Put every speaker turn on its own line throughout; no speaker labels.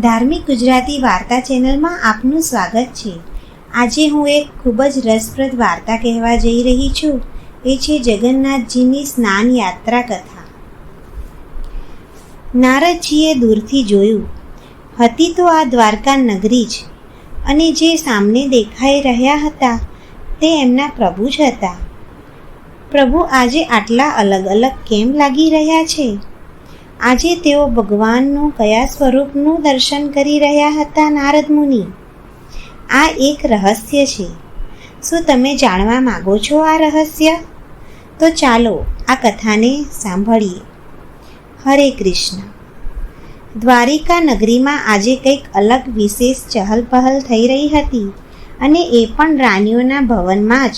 ધાર્મિક ગુજરાતી વાર્તા ચેનલમાં આપનું સ્વાગત છે. આજે હું એક ખૂબ જ રસપ્રદ વાર્તા કહેવા જઈ રહી છું. એ છે જગન્નાથજીની સ્નાન યાત્રા કથા. નારદજીએ દૂરથી જોયું. હતી તો આ દ્વારકા નગરી જ. અને જે સામને દેખાઈ રહ્યા હતા, તે એમના પ્રભુ જ હતા. પ્રભુ આજે આટલા અલગ અલગ કેમ લાગી રહ્યા છે? આજે તેઓ ભગવાનનું કયા સ્વરૂપનું દર્શન કરી રહ્યા હતા નારદ મુનિ? આ એક રહસ્ય છે. શું તમે જાણવા માગો છો આ રહસ્ય? તો ચાલો આ કથાને સાંભળીએ. હરે કૃષ્ણ. દ્વારિકા નગરીમાં આજે કંઈક અલગ વિશેષ ચહલપહલ થઈ રહી હતી અને એ પણ રાણીઓના ભવનમાં જ.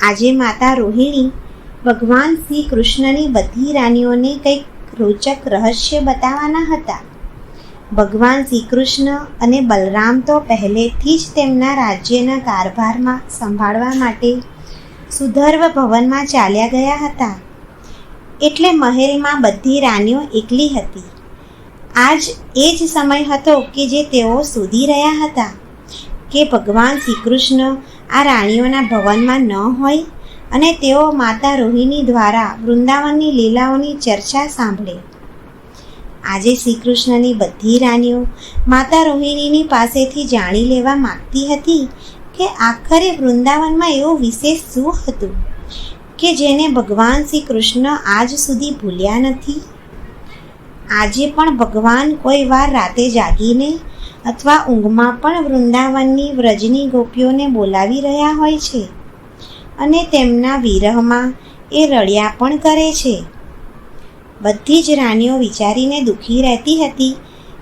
આજે માતા રોહિણી ભગવાન શ્રી કૃષ્ણની બધી રાણીઓને કંઈક રોચક રહસ્ય બતાવવાના હતા. ભગવાન શ્રી કૃષ્ણ અને બલરામ તો પહેલેથી જ તેમના રાજ્યના કારભારમાં સંભાળવા માટે સુધર્વ ભવનમાં ચાલ્યા ગયા હતા. એટલે મહેલમાં બધી રાણીઓ એકલી હતી. આજ એ જ સમય હતો કે જે તેઓ શોધી રહ્યા હતા કે ભગવાન શ્રી કૃષ્ણ આ રાણીઓના ભવનમાં ન હોય અને તેઓ માતા રોહિણી દ્વારા વૃંદાવનની લીલાઓની ચર્ચા સાંભળે. આજે શ્રીકૃષ્ણની બધી રાણીઓ માતા રોહિણીની પાસેથી જાણી લેવા માગતી હતી કે આખરે વૃંદાવનમાં એવું વિશેષ શું હતું કે જેને ભગવાન શ્રી કૃષ્ણ આજ સુધી ભૂલ્યા નથી? આજે પણ ભગવાન કોઈ વાર રાતે જાગીને અથવા ઊંઘમાં પણ વૃંદાવનની વ્રજની ગોપીઓને બોલાવી રહ્યા હોય છે. અને તેમના વિરહમાં એ રડ્યા પણ કરે છે. બધી જ રાણીઓ વિચારીને દુઃખી રહેતી હતી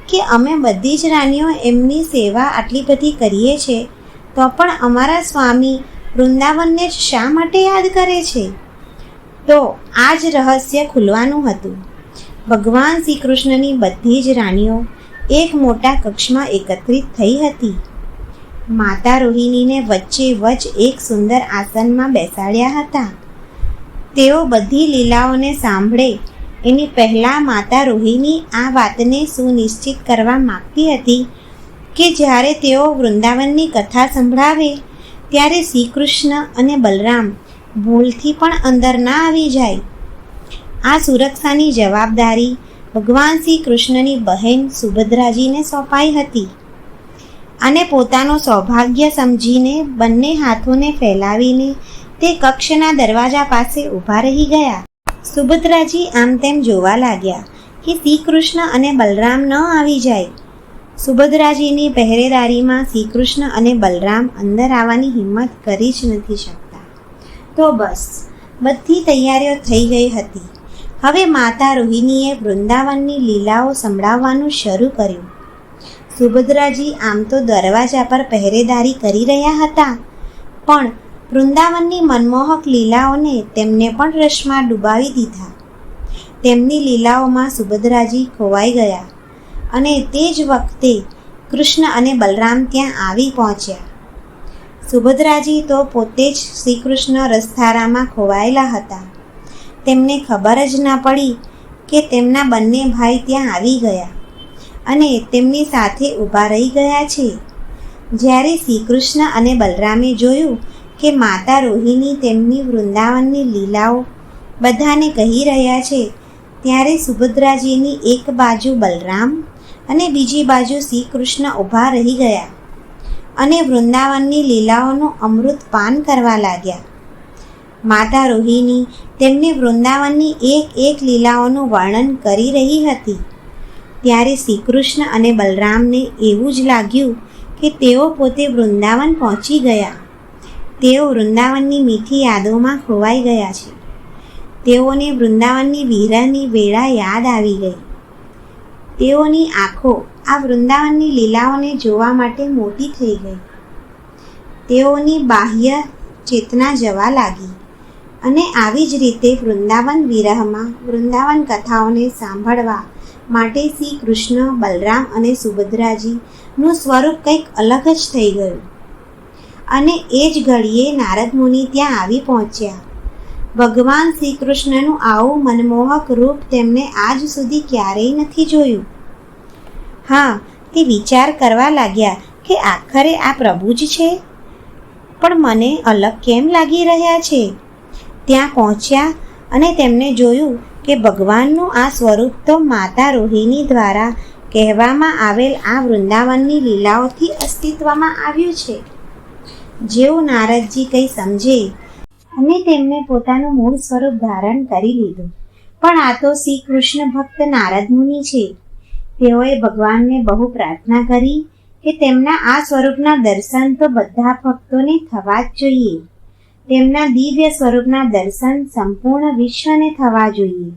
કે અમે બધી જ રાણીઓ એમની સેવા આટલી બધી કરીએ છે, તો પણ અમારા સ્વામી વૃંદાવનને જ શા માટે યાદ કરે છે? તો આ જ રહસ્ય ખુલવાનું હતું. ભગવાન શ્રી કૃષ્ણની બધી જ રાણીઓ એક મોટા કક્ષમાં એકત્રિત થઈ હતી. માતા રોહિણીને વચ્ચે વચ એક સુંદર આસનમાં બેસાડ્યા હતા. તેઓ બધી લીલાઓને સાંભળે એની પહેલાં માતા રોહિણી આ વાતને સુનિશ્ચિત કરવા માગતી હતી કે જ્યારે તેઓ વૃંદાવનની કથા સંભળાવે, ત્યારે શ્રી કૃષ્ણ અને બલરામ ભૂલથી પણ અંદર ના આવી જાય. આ સુરક્ષાની જવાબદારી ભગવાન શ્રી કૃષ્ણની બહેન સુભદ્રાજીને સોંપાઈ હતી. અને પોતાનું સૌભાગ્ય સમજીને બંને હાથોને ફેલાવીને તે કક્ષના દરવાજા પાસે ઊભા રહી ગયા. સુભદ્રાજી આમ તેમ જોવા લાગ્યા કે શ્રીકૃષ્ણ અને બલરામ ન આવી જાય. સુભદ્રાજીની પહેરેદારીમાં શ્રીકૃષ્ણ અને બલરામ અંદર આવવાની હિંમત કરી જ નથી શકતા. તો બસ, બધી તૈયારીઓ થઈ ગઈ હતી. હવે માતા રોહિણીએ વૃંદાવનની લીલાઓ સંભળાવવાનું શરૂ કર્યું. સુભદ્રાજી આમ તો દરવાજા પર પહેરેદારી કરી રહ્યા હતા. પણ વૃંદાવનની મનમોહક લીલાઓને તેમને પણ રસમાં ડૂબાવી દીધા. તેમની લીલાઓમાં સુભદ્રાજી ખોવાઈ ગયા અને તે જ વખતે કૃષ્ણ અને બલરામ ત્યાં આવી પહોંચ્યા. સુભદ્રાજી તો પોતે જ શ્રી કૃષ્ણ રસધારામાં ખોવાયેલા હતા. તેમને ખબર જ ના પડી કે તેમના બંને ભાઈ ત્યાં આવી ગયા. અને તેમની સાથે ઊભા રહી ગયા છે. જ્યારે શ્રી કૃષ્ણ અને બલરામે જોયું કે માતા રોહિણી તેમની વૃંદાવનની લીલાઓ બધાને કહી રહ્યા છે, ત્યારે સુભદ્રાજીની એક બાજુ બલરામ અને બીજી બાજુ શ્રી કૃષ્ણ ઊભા રહી ગયા અને વૃંદાવનની લીલાઓનું અમૃત પાન કરવા લાગ્યા. માતા રોહિણી તેમને વૃંદાવનની એક એક લીલાઓનું વર્ણન કરી રહી હતી. ત્યારે શ્રી કૃષ્ણ અને બલરામને એવું જ લાગ્યું કે તેઓ પોતે વૃંદાવન પહોંચી ગયા. તેઓ વૃંદાવનની મીઠી યાદોમાં ખોવાઈ ગયા છે. તેઓને વૃંદાવનની વિરહની વેળા યાદ આવી ગઈ. તેઓની આંખો આ વૃંદાવનની લીલાઓને જોવા માટે મોટી થઈ ગઈ. તેઓની બાહ્ય ચેતના જવા લાગી અને આવી જ રીતે વૃંદાવન વિરહમાં વૃંદાવન કથાઓને સાંભળવા માટે શ્રી કૃષ્ણ, બલરામ અને સુભદ્રાજીનું સ્વરૂપ કંઈક અલગ જ થઈ ગયું. અને એ જ ઘડીએ નારદ મુનિ ત્યાં આવી પહોંચ્યા. ભગવાન શ્રી કૃષ્ણનું આવું મનમોહક રૂપ તેમને આજ સુધી ક્યારેય નથી જોયું. હા, તે વિચાર કરવા લાગ્યા કે આખરે આ પ્રભુ જ છે. પણ મને અલગ કેમ લાગી રહ્યા છે? ત્યાં પહોંચ્યા અને તેમને જોયું કે ભગવાનનું આ સ્વરૂપ તો માતા રોહિણી દ્વારા કહેવામાં આવેલ આ વૃંદાવનની લીલાઓથી અસ્તિત્વમાં આવ્યું છે. જેવું નારદજી કંઈ સમજે અને તેમને પોતાનું મૂળ સ્વરૂપ ધારણ કરી લીધું. પણ આ તો શ્રી કૃષ્ણ ભક્ત નારદ મુનિ છે. તેઓએ ભગવાનને બહુ પ્રાર્થના કરી કે તેમના આ સ્વરૂપના દર્શન તો બધા ભક્તોને થવા જ જોઈએ. તેમના દિવ્ય સ્વરૂપના દર્શન સંપૂર્ણ વિશ્વને થવા જોઈએ.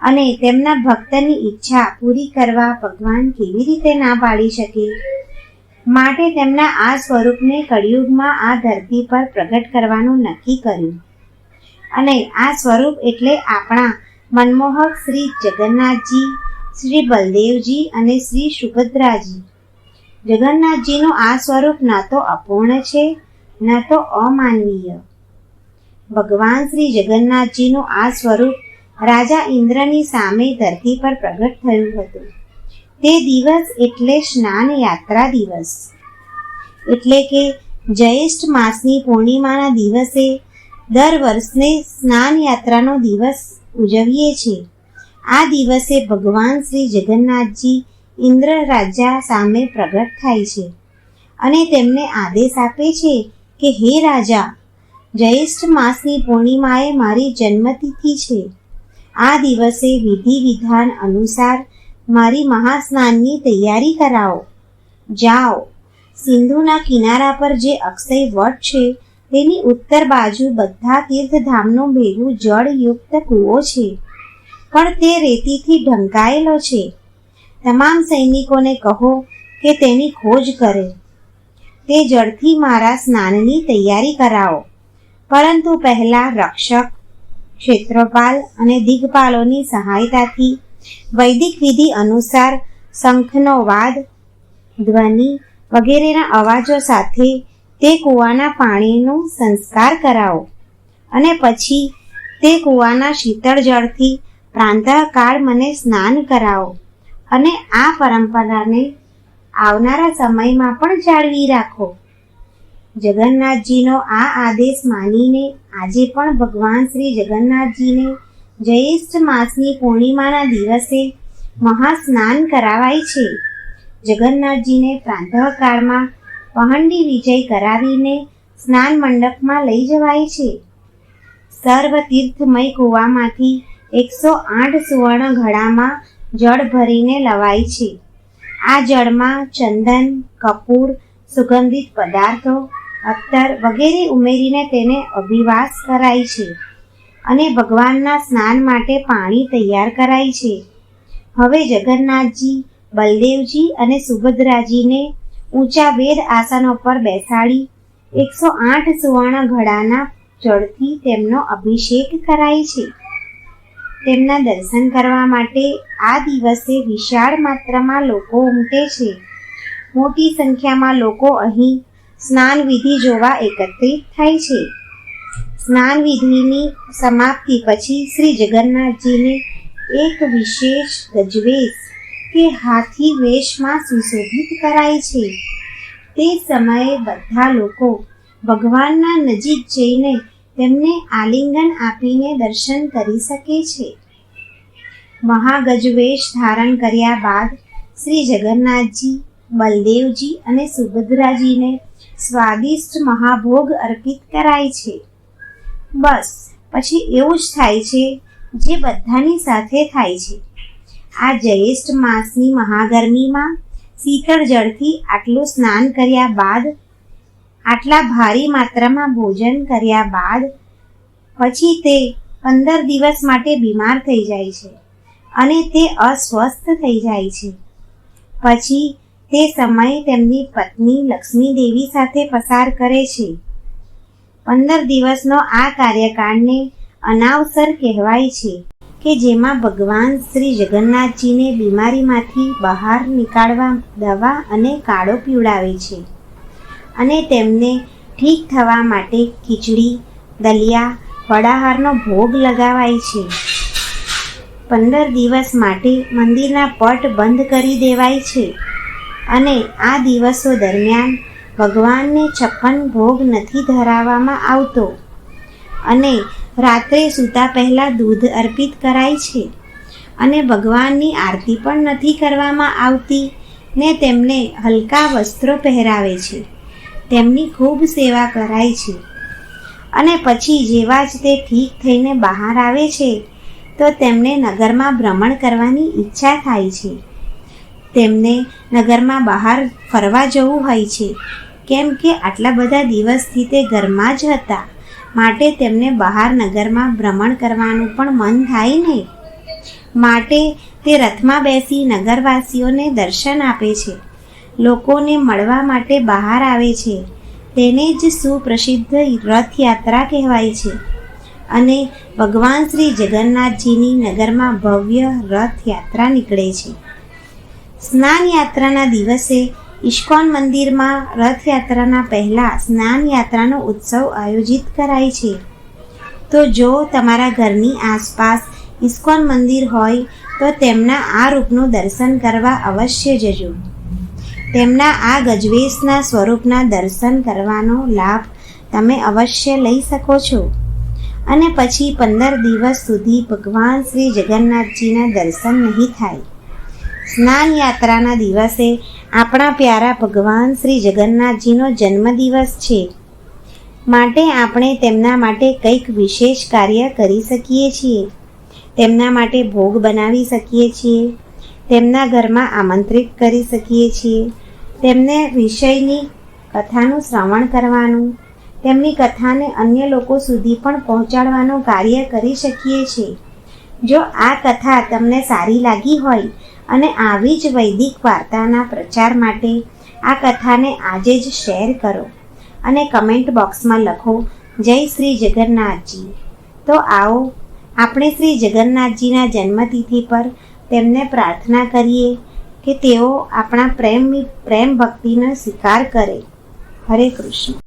અને તેમના ભક્તની ઈચ્છા પૂરી કરવા ભગવાન કેવી રીતે ના પાડી શકે? માટે તેમના આ સ્વરૂપને કળિયુગમાં આ ધરતી પર પ્રગટ કરવાનું નક્કી કર્યું. અને આ સ્વરૂપ એટલે આપણા મનમોહક શ્રી જગન્નાથજી, શ્રી બલદેવજી અને શ્રી સુભદ્રાજી. જગન્નાથજીનું આ સ્વરૂપ ના તો અપૂર્ણ છે ન તો અમાનવીય. ભગવાન શ્રી જગન્નાથજીનું આ સ્વરૂપ રાજા ઇન્દ્રની સામે ધરતી પર પ્રગટ થયું હતું. તે દિવસ એટલે સ્નાન યાત્રા દિવસ. એટલે કે જ્યેષ્ઠ માસની પૂર્ણિમાના દિવસે દર વર્ષને સ્નાન યાત્રાનો દિવસ ઉજવીએ છીએ. આ દિવસે ભગવાન શ્રી જગન્નાથજી ઇન્દ્ર રાજા સામે પ્રગટ થાય છે અને તેમને આદેશ આપે છે કે, હે રાજા, જ્યેષ્ઠ માસની પૂર્ણિમાએ મારી જન્મતિથિ છે. આ દિવસે વિધિ વિધાન અનુસાર મારી મહાસ્નાનની તૈયારી કરાવો. જાઓ. સિંધુના કિનારા પર જે અક્ષય વટ છે, તેની ઉત્તર બાજુ બધા તીર્થધામનું ભેગું જળયુક્ત કૂવો છે. પણ તે રેતીથી ઢંકાયેલો છે. તમામ સૈનિકોને કહો કે તેની ખોજ કરે. તે જળથી મારા સ્નાનની તૈયારી કરાવો. પરંતુ પહેલા રક્ષક, ક્ષેત્રપાલ અને દિગ્પાલોની સહાયતાથી વૈદિક વિધિ અનુસાર શંખનો વાદ, ધ્વનિ વગેરેના અવાજો સાથે તે કૂવાના પાણીનો સંસ્કાર કરાવો અને પછી તે કૂવાના શીતળ જળથી પ્રાંતઃકાળ મને સ્નાન કરાવો અને આ પરંપરાને આવનારા સમયમાં પણ જાળવી રાખો. જગન્નાથજીનો આ આદેશ માનીને આજે પણ ભગવાન શ્રી જગન્નાથજીને જયેષ્ઠ માસની પૂર્ણિમાના દિવસે મહાસ્નાન કરાવાય છે. જગન્નાથજીને પ્રાંતઃકાળમાં પહંડી વિજય કરાવીને સ્નાન મંડપમાં લઈ જવાય છે. સર્વ તીર્થમય કૂવામાંથી એકસો આઠ સુવર્ણ ઘડામાં જળ ભરીને લવાય છે. આ જળમાં ચંદન, કપૂર, સુગંધિત પદાર્થો અત્તર વગેરે ઉમેરીને તેને અભિવાસ કરાય છે અને ભગવાનના સ્નાન માટે પાણી તૈયાર કરાય છે. હવે જગન્નાથજી, બલદેવજી અને સુભદ્રાજીને ઊંચા વેદ આસનો પર બેસાડી એકસો આઠ સુવર્ણ ઘડાના જળથી તેમનો અભિષેક કરાય છે. તેમના દર્શન કરવા માટે આ દિવસે વિશાળ માત્રામાં લોકો ઉમટે છે. મોટી સંખ્યામાં લોકો અહીં સ્નાન વિધિ જોવા એકત્રિત થાય છે. સ્નાન વિધિની સમાપ્તિ પછી શ્રી જગન્નાથજીને એક વિશેષ ગજવેશ કે હાથી વેશમાં સુશોભિત કરાય છે. તે સમયે બધા લોકો ભગવાનના નજીક જઈને તેમને આલિંગન આપીને દર્શન કરી શકે છે. મહાગજવેશ ધારણ કર્યા બાદ શ્રી જગન્નાથજી, બલદેવજી અને સુભદ્રાજીને સ્વાદિષ્ટ મહાભોગ અર્પિત કરાય છે. બસ, પછી એવું જ થાય છે જે બધાની સાથે થાય છે. આ જ્યેષ્ઠ માસની મહાગરમીમાં શીતળ જળથી આટલું સ્નાન કર્યા બાદ આટલા ભારી માત્રામાં ભોજન કર્યા બાદ પછી તે પંદર દિવસ માટે બીમાર થઈ જાય છે અને તે અસ્વસ્થ થઈ જાય છે. પછી તે સમય તેમની પત્ની લક્ષ્મી દેવી સાથે પસાર કરે છે. પંદર દિવસનો આ કાર્યકાળને અનાવસર કહેવાય છે કે જેમાં ભગવાન શ્રી જગન્નાથજીને બીમારીમાંથી બહાર નીકાળવા દવા અને કાળો પીવડાવે છે. અને તેમને ઠીક થવા માટે ખીચડી, દલિયા ફળાહારનો ભોગ લગાવાય છે. પંદર દિવસ માટે મંદિરના પટ બંધ કરી દેવાય છે અને આ દિવસો દરમિયાન ભગવાનને છપ્પન ભોગ નથી ધરાવવામાં આવતો અને રાત્રે સૂતા પહેલાં દૂધ અર્પિત કરાય છે અને ભગવાનની આરતી પણ નથી કરવામાં આવતી ને તેમને હલકા વસ્ત્રો પહેરાવે છે. તેમની ખૂબ સેવા કરાય છે. અને પછી જેવા જ તે ઠીક થઈને બહાર આવે છે, તો તેમને નગરમાં ભ્રમણ કરવાની ઈચ્છા થાય છે. તેમને નગરમાં બહાર ફરવા જવું હોય છે, કેમ કે આટલા બધા દિવસથી તે ઘરમાં જ હતા, માટે તેમને બહાર નગરમાં ભ્રમણ કરવાનું પણ મન થાય ને. માટે તે રથમાં બેસી નગરવાસીઓને દર્શન આપે છે. લોકોને મળવા માટે બહાર આવે છે. તેને જ સુપ્રસિદ્ધ રથયાત્રા કહેવાય છે. અને ભગવાન શ્રી જગન્નાથજીની નગરમાં ભવ્ય રથયાત્રા નીકળે છે. સ્નાન યાત્રાના દિવસે ઇસ્કોન મંદિરમાં રથયાત્રાના પહેલાં સ્નાન યાત્રાનો ઉત્સવ આયોજિત કરાય છે. તો જો તમારા ઘરની આસપાસ ઇસ્કોન મંદિર હોય, તો તેમના આ રૂપનું દર્શન કરવા અવશ્ય જજો. તેમના આ ગજવેશના સ્વરૂપના દર્શન કરવાનો લાભ તમે અવશ્ય લઈ શકો છો. અને પછી પંદર દિવસ સુધી ભગવાન શ્રી જગન્નાથજીના દર્શન નહીં થાય. સ્નાન યાત્રાના દિવસે આપણા પ્યારા ભગવાન શ્રી જગન્નાથજીનો જન્મદિવસ છે. માટે આપણે તેમના માટે કંઈક વિશેષ કાર્ય કરી શકીએ છીએ. તેમના માટે ભોગ બનાવી શકીએ છીએ. તેમના ઘરમાં આમંત્રિત કરી શકીએ છીએ. તેમને વિષયની કથાનું શ્રવણ કરવાનું, તેમની કથાને અન્ય લોકો સુધી પણ પહોંચાડવાનું કાર્ય કરી શકીએ છીએ. જો આ કથા તમને સારી લાગી હોય અને આવી જ વૈદિક વાર્તાના પ્રચાર માટે આ કથાને આજે જ શેર કરો અને કમેન્ટ બોક્સમાં લખો, જય શ્રી જગન્નાથજી. તો આવો, આપણે શ્રી જગન્નાથજીના જન્મતિથિ પર તેમને પ્રાર્થના કરીએ કે તેઓ આપણા પ્રેમ પ્રેમ ભક્તિનો સ્વીકાર કરે. હરે કૃષ્ણ.